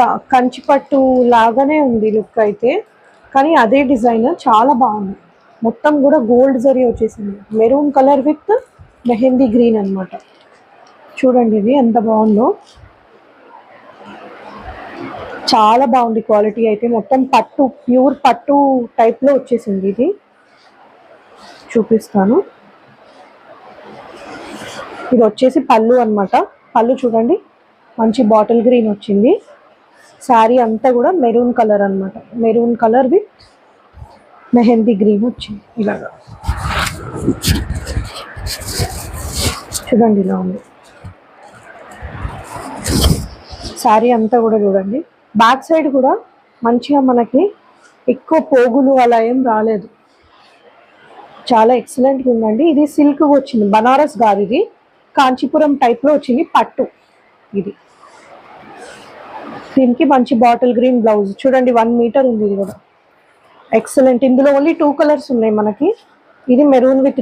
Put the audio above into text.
క- కంచి పట్టు లాగానే ఉంది లుక్ అయితే. కానీ అదే డిజైన్ చాలా బాగుంది. మొత్తం కూడా గోల్డ్ జరీ వచ్చేసింది. Maroon colour with mehndi green అన్నమాట. చూడండి ఇది ఎంత బాగుందో. చాలా బాగుంది క్వాలిటీ అయితే. మొత్తం పట్టు ప్యూర్ పట్టు టైప్లో వచ్చేసింది ఇది. చూపిస్తాను. ఇది వచ్చేసి పళ్ళు అన్నమాట. పళ్ళు చూడండి. మంచి బాటిల్ గ్రీన్ వచ్చింది. శారీ అంతా కూడా మెరూన్ కలర్ అన్నమాట. Maroon colour with mehndi green వచ్చింది ఇలాగా. చూడండి ఇలా ఉంది. శారీ అంతా కూడా చూడండి. బ్యాక్ సైడ్ కూడా మంచిగా మనకి ఎక్కువ పోగులు అలా ఏం రాలేదు. చాలా ఎక్సలెంట్గా ఉందండి. ఇది సిల్క్ వచ్చింది. బనారస్ కాదు ఇది కాంచీపురం టైప్లో వచ్చింది పట్టు ఇది. దీనికి మంచి బాటిల్ గ్రీన్ బ్లౌజ్. చూడండి వన్ మీటర్ ఉంది ఇది కూడా. ఎక్సలెంట్ ఇందులో ఓన్లీ టూ కలర్స్ ఉన్నాయి మనకి. ఇది మెరూన్ విత్